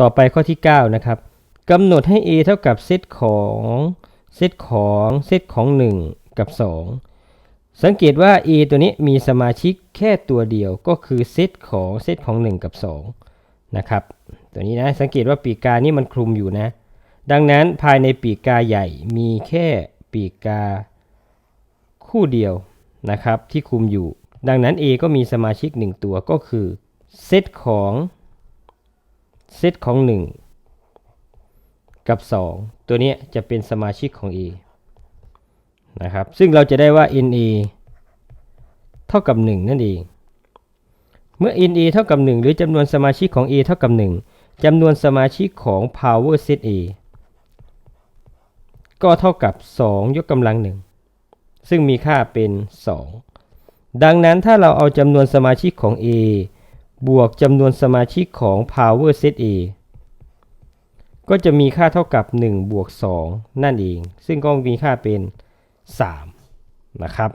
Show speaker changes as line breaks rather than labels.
ต่อไปข้อที่ 9 นะครับกำหนดให้ a เท่ากับเซตของเซตของเซตของ 1 กับ 2 สังเกตว่า a ตัวนี้มีสมาชิกแค่ตัวเดียวก็คือเซตของเซตของ 1 กับ 2 นะครับ ตัวนี้นะสังเกตว่าปีกกานี่มันคลุมอยู่นะ ดังนั้นภายในปีกกาใหญ่มีแค่ปีกกาคู่เดียวนะครับที่คลุมอยู่ ดังนั้น A ก็มีสมาชิก 1 ตัวก็คือเซตของ ซตของ 1 กับ 2 ตัวนี้จะเป็นสมาชิกของ A นะครับ ซึ่งเราจะได้ว่า NA เท่ากับ 1 นั่นเอง เมื่อ NA เท่ากับ 1 หรือจำนวนสมาชิกของ A เท่ากับ 1จำนวนสมาชิกของ power set A ก็เท่ากับ 2 ยกกำลัง 1 ซึ่งมีค่าเป็น 2 ดังนั้นถ้าเราเอาจำนวนสมาชิกของ A บวกจำนวนสมาชิกของ power set A ก็จะมีค่าเท่ากับ 1 บวก 2 นั่นเอง ซึ่งก็มีค่าเป็น 3 นะครับ